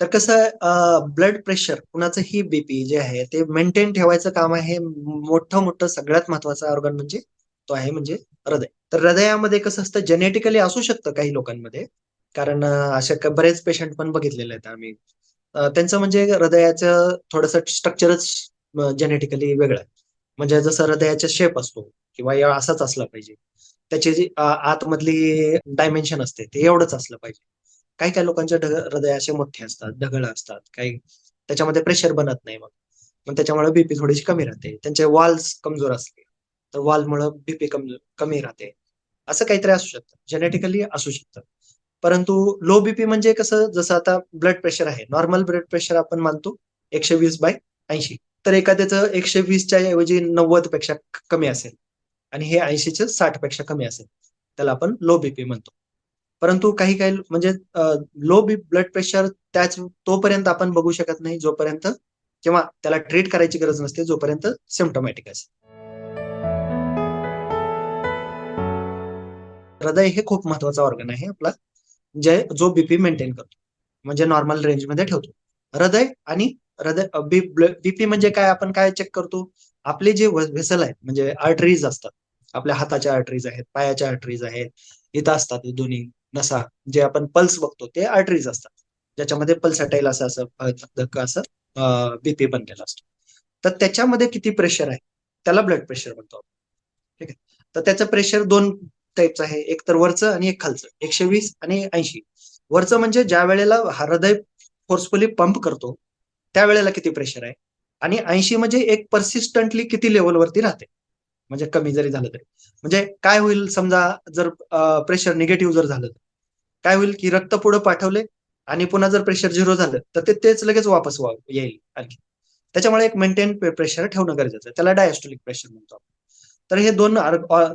तर कसं blood pressure कुणाचंही BP जे आहे ते मेंटेन ठेवायचं काम आहे. मोठं मोठं सगळ्यात महत्वाचं ऑर्गन म्हणजे तो आहे म्हणजे हृदय. तर हृदयामध्ये कसं असतं जेनेटिकली असू शकतं काही लोकांमध्ये. कारण अशा बरेच पेशंट पण बघितलेले आहेत आम्ही. त्यांचं म्हणजे हृदयाचं थोडंसं स्ट्रक्चरच जेनेटिकली वेगळं आहे. म्हणजे जसं हृदयाचा शेप असतो किंवा या असाच असला पाहिजे. त्याची जी आतमधली डायमेन्शन असते ते एवढंच असलं पाहिजे. काही काही लोकांचे हृदय असे मोठे असतात ढगळ असतात काही त्याच्यामध्ये प्रेशर बनत नाही मग. मग त्याच्यामुळे बीपी थोडीशी कमी राहते. त्यांचे वॉल्स कमजोर असले तर वॉलमुळे बीपी कमी राहते. असं काहीतरी असू शकतं. जेनेटिकली असू शकतं. परंतु लो बीपी म्हणजे कसं जसं आता ब्लड प्रेशर आहे. नॉर्मल ब्लड प्रेशर आपण मानतो एकशे वीस बाय ऐंशी. तर एखाद्याचं एकशे वीसच्या ऐवजी नव्वदपेक्षा कमी असेल. आणि हे ऐंशीचं साठपेक्षा कमी असेल. त्याला आपण लो बीपी म्हणतो. परंतु काही काही म्हणजे लो बी ब्लड प्रेशर त्याच तोपर्यंत आपण बघू शकत नाही जोपर्यंत किंवा त्याला ट्रीट करायची गरज नसते जोपर्यंत सिमटोमॅटिक असते हृदय हे खूप महत्त्वाचा ऑर्गन आहे आपला जे जो बीपी मेंटेन करतो. म्हणजे नॉर्मल रेंजमध्ये ठेवतो. हृदय आणि हृदय बीपी म्हणजे काय आपण काय चेक करतो? आपले जे व्हेसल आहेत म्हणजे आर्टरीज असतात. आपल्या हाताच्या आर्टरीज आहेत पायाच्या आर्टरीज आहेत इथं असतात दोन्ही. नसा जे आपण पल्स बघतो ते आर्टरीज असतात. ज्याच्यामध्ये पल्सटाईल असं असं असं बीपी बनलेला असतो. तर त्याच्यामध्ये किती प्रेशर आहे? त्याला ब्लड प्रेशर म्हणतो ठीक आहे? तर त्याचं प्रेशर दोन टाईपचं आहे. एक तर वरचं आणि एक खालचं. एकशे वीस आणि ऐंशी. वरचं म्हणजे ज्या वेळेला हृदय फोर्सफुली पंप करतो त्यावेळेला किती प्रेशर आहे? आणि ऐंशी म्हणजे एक परसिस्टंटली किती लेवलवरती राहते? म्हणजे कमी जरी झालं तरी. म्हणजे काय होईल समजा जर प्रेशर निगेटिव्ह जर झालं तर? काय होईल की रक्त पुढे पाठवले आणि पुन्हा जर प्रेशर झिरो झालं तर ते तेच लगेच वापस येईल आणखी. त्याच्यामुळे एक मेंटेन प्रेशर ठेवणं गरजेचं आहे. त्याला डायस्टोलिक प्रेशर म्हणतो आपण. तर हे दोन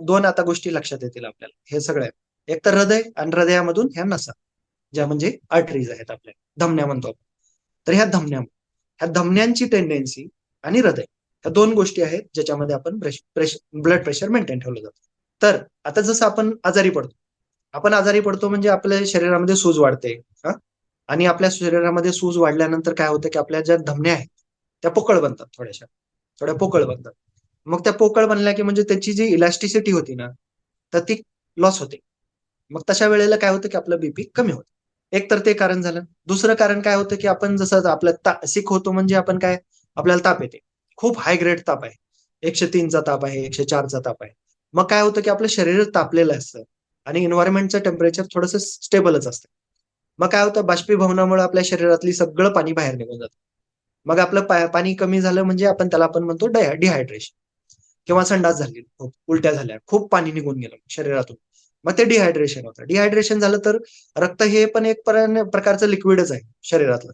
दोन आता गोष्टी लक्षात येतील आपल्याला. हे सगळं एक तर हृदय आणि हृदयामधून ह्या नसा ज्या म्हणजे आर्टरीज आहेत आपल्या. धमन्या म्हणतो आपण. तर ह्या धमन्या ह्या धमन्यांची टेंडेन्सी आणि हृदय ह्या दोन गोष्टी आहेत ज्याच्यामध्ये आपण ब्लड प्रेशर मेंटेन ठेवलं जातं. तर आता जसं आपण आजारी पडतो आपण आजारी पडतो म्हणजे आपल्या शरीरामध्ये सूज वाढते. आणि आपल्या शरीरामध्ये सूज वाढल्यानंतर काय होतं की आपल्या ज्या धमन्या आहेत त्या पोकळ बनतात थोड्याशा. थोड्या पोकळ बनतात. मग त्या पोकळ बनल्या की म्हणजे त्याची जी इलास्टिसिटी होती ना तर ती लॉस होते. मग तशा वेळेला काय होतं की आपलं बीपी कमी होतं. एक तर ते कारण झालं. दुसरं कारण काय होतं की आपण जसं आपलं ता सिक होतो म्हणजे आपण काय आपल्याला ताप येते. खूप हाय ग्रेड ताप आहे. एकशे तीनचा ताप आहे एकशे चारचा ताप आहे. मग काय होतं की आपलं शरीर तापलेलं असतं. आणि एन्व्हायरमेंटचं टेम्परेचर थोडंसं स्टेबलच असतं. मग काय होतं? बाष्पीभवनामुळे आपल्या शरीरातली सगळं पाणी बाहेर निघून जातं. मग आपलं पाणी कमी झालं म्हणजे आपण त्याला आपण म्हणतो डिहायड्रेशन किंवा संडास झाली खूप उलट्या झाल्या खूप पाणी निघून गेलं शरीरातून. मग ते डिहायड्रेशन होतं. डिहायड्रेशन झालं तर रक्त हे पण एक प्रकारचं लिक्विडच आहे शरीरातलं.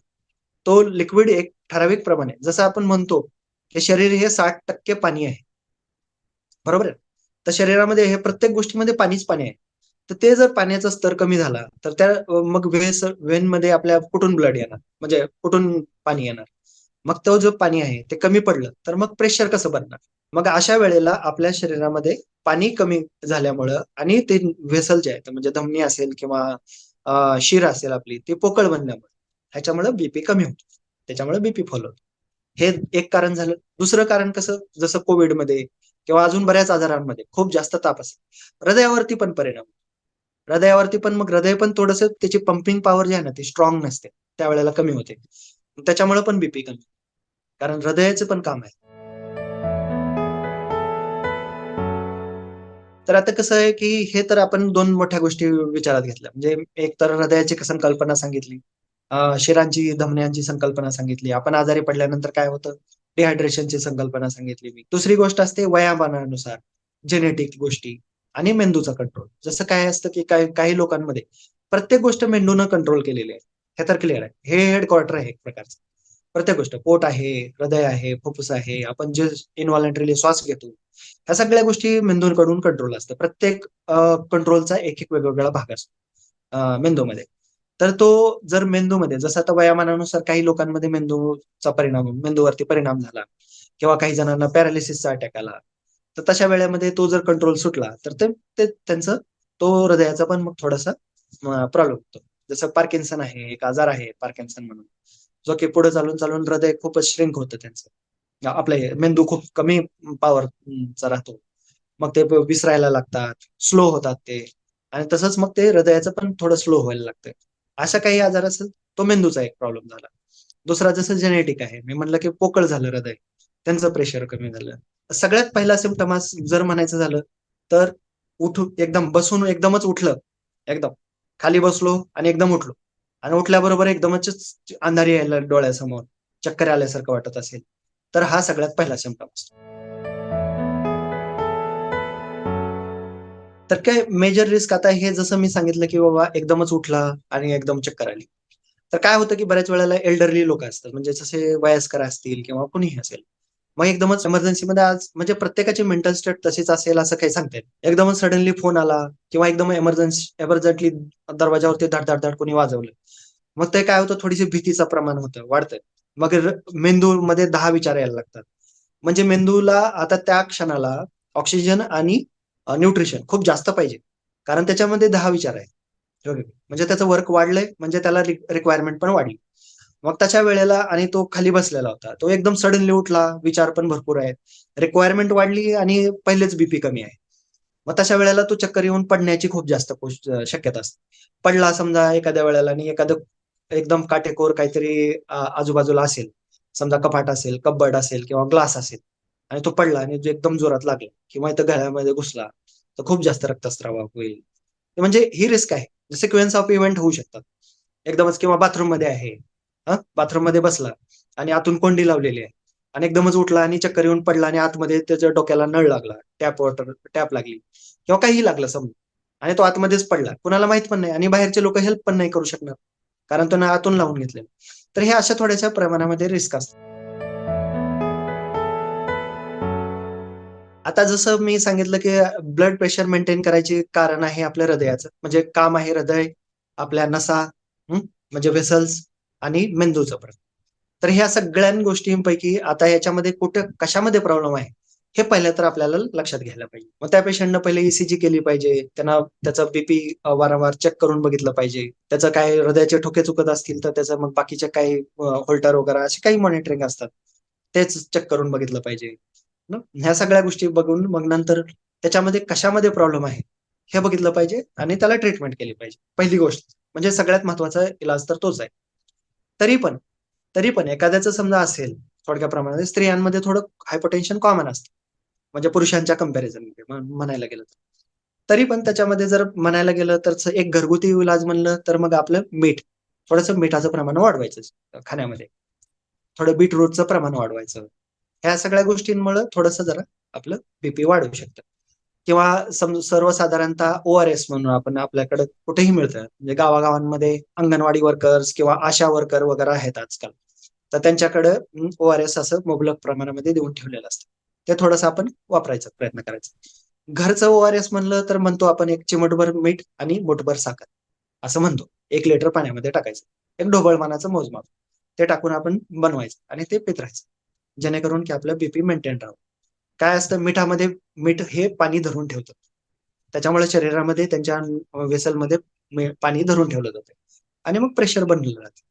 तो लिक्विड एक ठराविक प्रमाणे जसं आपण म्हणतो की शरीर हे साठ टक्के पाणी आहे. बरोबर आहे? तर शरीरामध्ये हे प्रत्येक गोष्टीमध्ये पाणीच पाणी आहे. तर ते जर पाण्याचा स्तर कमी झाला तर त्या मग वेस वेनमध्ये आपल्या कुठून ब्लड येणार. म्हणजे कुठून पाणी येणार. मग तो जो पाणी आहे ते कमी पडलं तर मग प्रेशर कसं बनणार? मग अशा वेळेला आपल्या शरीरामध्ये पाणी कमी झाल्यामुळं आणि ते व्हेसल जे आहेत म्हणजे धमनी असेल किंवा शिर असेल आपली ती पोकळ बनल्यामुळे ह्याच्यामुळे बीपी कमी होतो. त्याच्यामुळे बीपी फॉल होतो. हे एक कारण झालं. दुसरं कारण कसं? जसं कोविडमध्ये किंवा अजून बऱ्याच आजारांमध्ये खूप जास्त ताप असेल. हृदयावरती पण परिणाम हृदयावरती पण मग हृदय पण थोडस त्याची पंपिंग पॉवर जी आहे ना ती स्ट्रॉंग नसते. त्यावेळेला कमी होते. त्याच्यामुळे पण बीपी कमी. कारण हृदयाचं पण काम आहे. तर आता कसं आहे की हे तर आपण दोन मोठ्या गोष्टी विचारात घेतल्या. म्हणजे एक तर हृदयाची संकल्पना सांगितली. शिरांची धमन्यांची संकल्पना सांगितली. आपण आजारी पडल्यानंतर काय होतं? डिहायड्रेशनची संकल्पना सांगितली मी. दुसरी गोष्ट असते वयामानानुसार जेनेटिक गोष्टी. आणि मेंदूचा कंट्रोल जसं काय असतं की काही काही लोकांमध्ये प्रत्येक गोष्ट मेंदूनं कंट्रोल केलेली आहे. हे तर क्लिअर आहे. हे हेडक्वार्टर आहे एक प्रकारचं. प्रत्येक गोष्ट पोट आहे हृदय आहे फुफ्फुस आहे आपण जे इनव्हॉलेंटरीली श्वास घेतो ह्या सगळ्या गोष्टी मेंदूकडून कंट्रोल असतं. प्रत्येक कंट्रोलचा एक एक वेगवेगळा भाग असतो मेंदूमध्ये. तर तो जर मेंदूमध्ये जसं आता वयामानानुसार काही लोकांमध्ये मेंदूचा परिणाम मेंदूवरती परिणाम झाला किंवा काही जणांना पॅरालिसिसचा अटॅक आला तर तशा वेळेमध्ये तो जर कंट्रोल सुटला तर ते त्यांचं तो हृदयाचा पण मग थोडासा प्रॉब्लेम होतो. जसं पार्किन्सन आहे एक आजार आहे पार्किन्सन म्हणून. जो की पुढे चालून चालून हृदय खूपच श्रिंक होतं त्यांचं. आपले मेंदू खूप कमी पॉवरचा राहतो. मग ते विसरायला लागतात स्लो होतात ते. आणि तसंच मग ते हृदयाचं पण थोडं स्लो व्हायला लागतं अशा काही आजार असेल तो मेंदूचा एक प्रॉब्लेम झाला. दुसरा जसं जेनेटिक आहे मी म्हणलं की पोकळ झालं हृदय. त्यांचं प्रेशर कमी झालं. सगळ्यात पहिला सिमटमास जर म्हणायचं झालं तर उठून एकदम बसून एकदमच उठलं एकदम. खाली बसलो आणि एकदम उठलो. आणि उठल्याबरोबर एकदमच अंधारी यायला डोळ्यासमोर चक्कर आल्यासारखं वाटत असेल. तर हा सगळ्यात पहिला सिमटम असतो. तर काय मेजर रिस्क आता हे जसं मी सांगितलं की बाबा एकदमच उठला आणि एकदम चक्कर आली. तर काय होतं की बऱ्याच वेळेला एल्डरली लोक असतात. म्हणजे जसे वयस्कर असतील किंवा कुणीही असेल. मग एकदमच इमर्जन्सीमध्ये आज म्हणजे प्रत्येकाची मेंटल स्टेट तशीच असेल असं काही सांगते एकदमच सडनली फोन आला किंवा एकदम एमर्जन्सी एमर्जंटली दरवाजावरती धड धड कोणी वाजवलं. मग ते काय होतं? थोडीशी भीतीचं प्रमाण होतं वाढतं मग मेंदूमध्ये दहा विचार यायला लागतात. म्हणजे मेंदूला आता त्या क्षणाला ऑक्सिजन आणि न्यूट्रिशन खूप जास्त पाहिजे. कारण त्याच्यामध्ये दहा विचार आहेत. म्हणजे त्याचं वर्क वाढलंय म्हणजे त्याला रिक्वायरमेंट पण वाढली. मग त्याच्या वेळेला आणि तो खाली बसलेला होता. तो एकदम सडनली उठला विचार पण भरपूर आहेत. रिक्वायरमेंट वाढली आणि पहिलेच बीपी कमी आहे. मग तशा वेळेला तो चक्कर येऊन पडण्याची खूप जास्त शक्यता असते. पडला समजा एखाद्या वेळेला आणि एखादं एकदम काटेकोर काहीतरी आजूबाजूला असेल. समजा कपाट असेल कब्बड असेल किंवा ग्लास असेल आणि तो पडला आणि एकदम जोरात लागला किंवा इथं गळ्यामध्ये घुसला तर खूप जास्त रक्तस्राव होईल. म्हणजे ही रिस्क आहे. सिक्वेन्स ऑफ इव्हेंट होऊ शकतात. एकदमच किंवा बाथरूममध्ये आहे. बाथरूममध्ये बसला आणि आतून कोंडी लावलेली आहे. आणि एकदमच उठला आणि चक्कर येऊन पडला आणि आतमध्ये त्याच्या डोक्याला नळ लागला. टॅप वॉटर टॅप लागली. किंवा काहीही लागलं समजा. आणि तो आतमध्येच पडला. कुणाला माहीत पण नाही आणि बाहेरचे लोक हेल्प पण नाही करू शकणार. कारण तो आतून लावून घेतले तर हे अशा थोड्याशा प्रमाणामध्ये रिस्क असतात. आता जसं मी सांगितलं की ब्लड प्रेशर मेंटेन करायचे कारण आहे आपल्या हृदयाचं. म्हणजे काम आहे हृदय आपल्या नसा म्हणजे वेसल्स आणि मेंदूचं प्रश्न. तर ह्या सगळ्या गोष्टींपैकी आता याच्यामध्ये कुठं कशामध्ये प्रॉब्लेम आहे हे पहिलं तर आपल्याला लक्षात घ्यायला पाहिजे. मग त्या पेशंटनं पहिले ईसीजी केली पाहिजे त्यांना त्याचं बीपी वारंवार चेक करून बघितलं पाहिजे. त्याचं काय हृदयाचे ठोके चुकत असतील तर त्याचं मग बाकीचे काही होल्टर वगैरे असे काही मॉनिटरिंग असतात तेच चेक करून बघितलं पाहिजे. ह्या सगळ्या गोष्टी बघून मग नंतर त्याच्यामध्ये कशामध्ये प्रॉब्लेम आहे हे बघितलं पाहिजे आणि त्याला ट्रीटमेंट केली पाहिजे. पहिली गोष्ट म्हणजे सगळ्यात महत्त्वाचा इलाज तर तोच आहे. तरी पण तरी पण एखाद्याचं समजा असेल थोडक्या प्रमाणात स्त्रियांमध्ये थोडं हायपोटेन्शन कॉमन असतं. म्हणजे पुरुषांच्या कंपॅरिझन म्हणायला गेलं तर. तरी पण त्याच्यामध्ये जर म्हणायला गेलं तर एक घरगुती इलाज म्हणलं तर मग आपलं मीठ थोडस मिठाचं प्रमाण वाढवायचं खाण्यामध्ये. थोडं बीटरूटचं प्रमाण वाढवायचं. ह्या सगळ्या गोष्टींमुळे थोडस जरा आपलं बीपी वाढू शकतं. किंवा सर्वसाधारणतः ओ आर एस म्हणून आपण आपल्याकडे कुठेही मिळतं. म्हणजे गावागावांमध्ये अंगणवाडी वर्कर्स किंवा आशा वर्कर वगैरे आहेत आजकाल. तर त्यांच्याकडे ओ आर एस असं मुबलक प्रमाणामध्ये देऊन ठेवलेलं असतं. ते थोडंसं आपण वापरायचा प्रयत्न करायचा. घरचं ओ आर एस म्हणलं तर म्हणतो आपण एक चिमटभर मीठ आणि मोठभर साखर. असं म्हणतो. एक लिटर पाण्यामध्ये टाकायचं. एक ढोबळमानाचं मोजमाप. ते टाकून आपण बनवायचं आणि ते पित राहायचं जेणेकरून की आपलं बीपी मेंटेन राहावं काय असतं? मिठामध्ये मीठ हे पाणी धरून ठेवतं. त्याच्यामुळे शरीरामध्ये त्यांच्या वेसलमध्ये पाणी धरून ठेवलं जाते. आणि मग प्रेशर बनलं जाते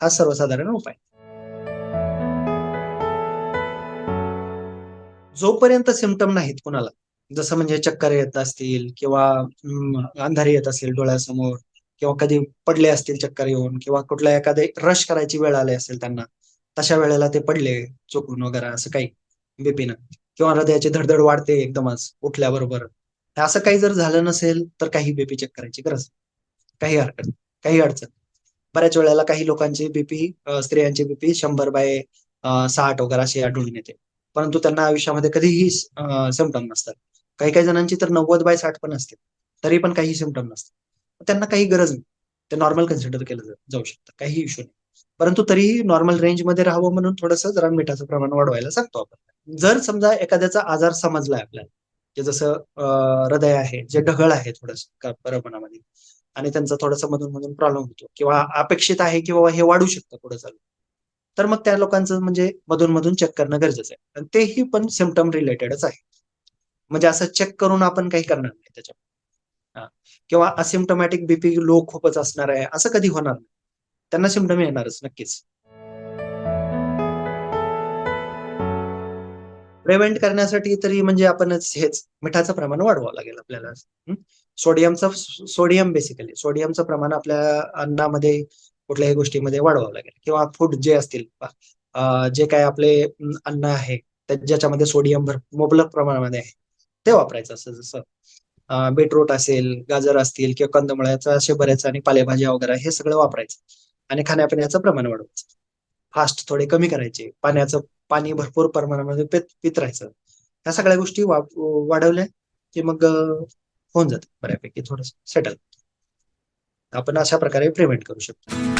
हा सर्वसाधारण उपाय. जोपर्यंत सिमटम नाहीत कुणाला जसं म्हणजे चक्कर येत असतील किंवा अंधारी येत असेल डोळ्यासमोर किंवा कधी पडले असतील चक्कर येऊन किंवा कुठल्या एखादे रश करायची वेळ आली असेल त्यांना तशा वेळेला ते पडले चुकून वगैरे असं काही बीपीनं. किंवा हृदयाची धडधड वाढते एकदमच उठल्याबरोबर. असं काही जर झालं नसेल तर काही बीपी चेक करायची गरज काही हरकत काही अडचण बऱ्याच वेळेला काही लोकांची बीपी स्त्रियांची बीपी शंभर बाय साठ वगैरे अशी आढळून येते. परंतु त्यांना आयुष्यामध्ये कधीही सिमटम नसतात. काही काही जणांची तर नव्वद बाय साठ पण असते. तरी पण काही सिमटम नसतात. त्यांना काही गरज नाही. ते नॉर्मल कन्सिडर केलं जाऊ शकतं. काही इश्यू नाही. परंतु तरीही नॉर्मल रेंजमध्ये राहावं म्हणून थोडंसं जरा मिठाचं प्रमाण वाढवायला सांगतो आपण. जर समजा एखाद्याचा आजार समजलाय आपल्याला की जसं हृदय आहे जे ढगळ आहे थोडस प्रमाणामध्ये आणि त्यांचा थोडासा मधून मधून प्रॉब्लेम होतो किंवा अपेक्षित आहे की बाबा हे वाढू शकतं पुढे चालू तर मग त्या लोकांचं म्हणजे मधून मधून चेक करणं गरजेचं आहे. आणि तेही पण सिमटम रिलेटेडच आहे. म्हणजे असं चेक करून आपण काही करणार नाही त्याच्यात किंवा असिम्टोमॅटिक बीपी लो खूपच असणार आहे असं कधी होणार नाही. त्यांना सिमटम येणारच नक्कीच. प्रिव्हेंट करण्यासाठी तरी म्हणजे आपणच हेच मिठाचं प्रमाण वाढवावं लागेल आपल्याला. सोडियमचं सोडियम बेसिकली सोडियमचं प्रमाण आपल्या अन्नामध्ये कुठल्याही गोष्टीमध्ये वाढवावं लागेल. किंवा फूड जे असतील जे काय आपले अन्न आहे ज्याच्यामध्ये सोडियम भर मुबलक प्रमाणामध्ये आहे ते वापरायचं असं जसं बीटरूट असेल गाजर असतील किंवा कंदमुळाचं असे बरेच आणि पालेभाज्या वगैरे हे सगळं वापरायचं. आणि खाण्यापिण्याचं प्रमाण वाढवायचं. फास्ट थोडे कमी करायचे. पाण्याचं पाणी भरपूर प्रमाणामध्ये पित राहायचं. ह्या सगळ्या गोष्टी वाढवल्या की मग होऊन जातं बऱ्यापैकी थोडस सेटल आपण अशा प्रकारे प्रिव्हेंट करू शकतो.